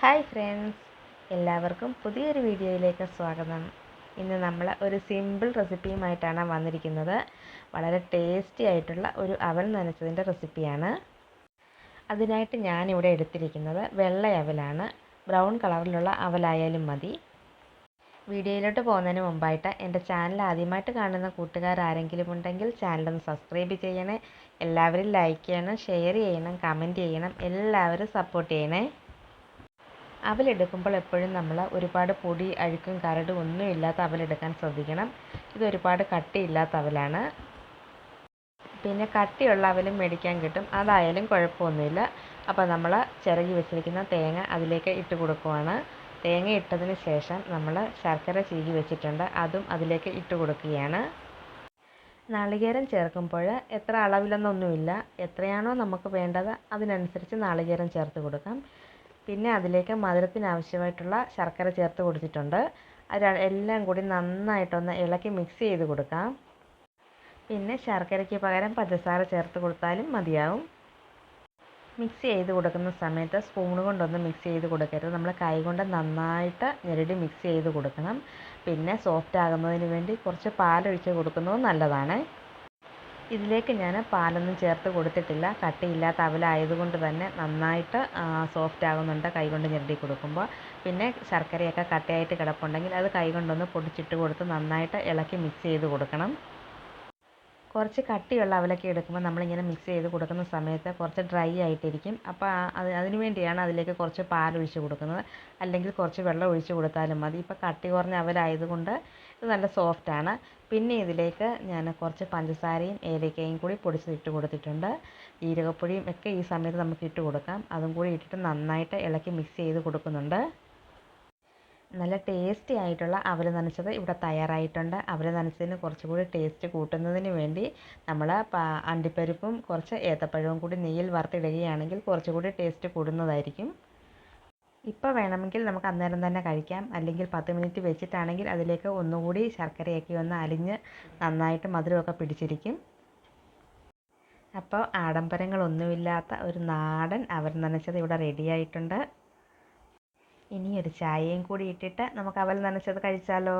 Hi friends. എല്ലാവർക്കും പുതിയൊരു വീഡിയോയിലേക്ക് സ്വാഗതം. ഇന്ന് നമ്മൾ ഒരു സിമ്പിൾ റെസിപ്പിയുമായിട്ടാണ് വന്നിരിക്കുന്നത്. വളരെ ടേസ്റ്റി ആയിട്ടുള്ള ഒരു അവൽ നനച്ചതിന്റെ റെസിപ്പിയാണ്. അതിനായിട്ട് ഞാനിവിടെ എടുത്തിരിക്കുന്നത് വെള്ള അവലാണ്. ബ്രൗൺ കളറിലുള്ള അവലായാലും മതി. വീഡിയോയിലോട്ട് പോകുന്നതിന് മുമ്പായിട്ട് എന്റെ ചാനൽ ആദ്യമായിട്ട് കാണുന്ന കൂട്ടുകാർ ആരെങ്കിലും ഉണ്ടെങ്കിൽ ചാനലൊന്ന് സബ്സ്ക്രൈബ് ചെയ്യണേ. എല്ലാവരും ലൈക്ക് ചെയ്യണം ഷെയർ ചെയ്യണം കമന്റ് ചെയ്യണം. എല്ലാവരും സപ്പോർട്ട് ചെയ്യണേ. അവലെടുക്കുമ്പോൾ എപ്പോഴും നമ്മൾ ഒരുപാട് പൊടി അഴുക്കും കരടും ഒന്നും ഇല്ലാത്ത അവലെടുക്കാൻ ശ്രദ്ധിക്കണം. ഇത് ഒരുപാട് കട്ടിയില്ലാത്ത അവലാണ്. പിന്നെ കട്ടിയുള്ള അവലും മേടിക്കാൻ കിട്ടും. അതായാലും കുഴപ്പമൊന്നുമില്ല. അപ്പോൾ നമ്മൾ ചിരകി വെച്ചിരിക്കുന്ന തേങ്ങ അതിലേക്ക് ഇട്ട് കൊടുക്കുവാണ്. തേങ്ങ ഇട്ടതിന് ശേഷം നമ്മൾ ശർക്കര ചീകി വെച്ചിട്ടുണ്ട്. അതും അതിലേക്ക് ഇട്ട് കൊടുക്കുകയാണ്. നാളികേരം ചേർക്കുമ്പോൾ എത്ര അളവിലെന്നൊന്നുമില്ല. എത്രയാണോ നമുക്ക് വേണ്ടത് അതിനനുസരിച്ച് നാളികേരം ചേർത്ത് കൊടുക്കാം. പിന്നെ അതിലേക്ക് മധുരത്തിന് ആവശ്യമായിട്ടുള്ള ശർക്കര ചേർത്ത് കൊടുത്തിട്ടുണ്ട്. അത് എല്ലാം കൂടി നന്നായിട്ടൊന്ന് ഇളക്കി മിക്സ് ചെയ്ത് കൊടുക്കാം. പിന്നെ ശർക്കരയ്ക്ക് പകരം പഞ്ചസാര ചേർത്ത് കൊടുത്താലും മതിയാവും. മിക്സ് ചെയ്ത് കൊടുക്കുന്ന സമയത്ത് സ്പൂൺ കൊണ്ടൊന്ന് മിക്സ് ചെയ്ത് കൊടുക്കരുത്. നമ്മൾ കൈ കൊണ്ട് നന്നായിട്ട് ഞെരടി മിക്സ് ചെയ്ത് കൊടുക്കണം. പിന്നെ സോഫ്റ്റ് ആകുന്നതിന് വേണ്ടി കുറച്ച് പാലൊഴിച്ച് കൊടുക്കുന്നത് നല്ലതാണ്. ഇതിലേക്ക് ഞാൻ പാലൊന്നും ചേർത്ത് കൊടുത്തിട്ടില്ല. കട്ടിയില്ലാത്ത അവലായതുകൊണ്ട് തന്നെ നന്നായിട്ട് സോഫ്റ്റ് ആകുന്നുണ്ട് കൈകൊണ്ട് ഞെരടി കൊടുക്കുമ്പോൾ. പിന്നെ ശർക്കരയൊക്കെ കട്ടയായിട്ട് കിടപ്പുണ്ടെങ്കിൽ അത് കൈകൊണ്ടൊന്ന് പൊടിച്ചിട്ട് കൊടുത്ത് നന്നായിട്ട് ഇളക്കി മിക്സ് ചെയ്ത് കൊടുക്കണം. കുറച്ച് കട്ടിയുള്ള അവലൊക്കെ എടുക്കുമ്പോൾ നമ്മളിങ്ങനെ മിക്സ് ചെയ്ത് കൊടുക്കുന്ന സമയത്ത് കുറച്ച് ഡ്രൈ ആയിട്ടിരിക്കും. അപ്പോൾ അത് അതിന് വേണ്ടിയാണ് അതിലേക്ക് കുറച്ച് പാൽ ഒഴിച്ച് കൊടുക്കുന്നത്. അല്ലെങ്കിൽ കുറച്ച് വെള്ളം ഒഴിച്ച് കൊടുത്താലും മതി. ഇപ്പോൾ കട്ടി കുറഞ്ഞ അവലായതുകൊണ്ട് ഇത് നല്ല സോഫ്റ്റാണ് പിന്നെ ഇതിലേക്ക് ഞാൻ കുറച്ച് പഞ്ചസാരയും ഏലക്കയും കൂടി പൊടിച്ചിട്ട് കൊടുത്തിട്ടുണ്ട്. ജീരകപ്പൊടിയും ഒക്കെ ഈ സമയത്ത് നമുക്ക് ഇട്ട് കൊടുക്കാം. അതും കൂടി ഇട്ടിട്ട് നന്നായിട്ട് ഇളക്കി മിക്സ് ചെയ്ത് കൊടുക്കുന്നുണ്ട്. നല്ല ടേസ്റ്റി ആയിട്ടുള്ള അവൽ നനച്ചത് ഇവിടെ തയ്യാറായിട്ടുണ്ട്. അവൽ നനച്ചതിന് കുറച്ചുകൂടി ടേസ്റ്റ് കൂട്ടുന്നതിന് വേണ്ടി നമ്മൾ അണ്ടിപ്പരിപ്പും കുറച്ച് ഏത്തപ്പഴവും കൂടി നെയ്യിൽ വറുത്തിടുകയാണെങ്കിൽ കുറച്ചുകൂടി ടേസ്റ്റ് കൂടുന്നതായിരിക്കും. ഇപ്പോൾ വേണമെങ്കിൽ നമുക്ക് അന്നേരം തന്നെ കഴിക്കാം. അല്ലെങ്കിൽ പത്ത് മിനിറ്റ് വെച്ചിട്ടാണെങ്കിൽ അതിലേക്ക് ഒന്നുകൂടി ശർക്കരയൊക്കെ ഒന്ന് അലിഞ്ഞ് നന്നായിട്ട് മധുരമൊക്കെ പിടിച്ചിരിക്കും. അപ്പോൾ ആഡംബരങ്ങളൊന്നുമില്ലാത്ത ഒരു നാടൻ അവർ നനച്ചത് ഇവിടെ റെഡിയായിട്ടുണ്ട് ഇനി ഒരു ചായയും കൂടി ഇട്ടിട്ട് നമുക്ക് അവൽ നനച്ചത് കഴിച്ചാലോ?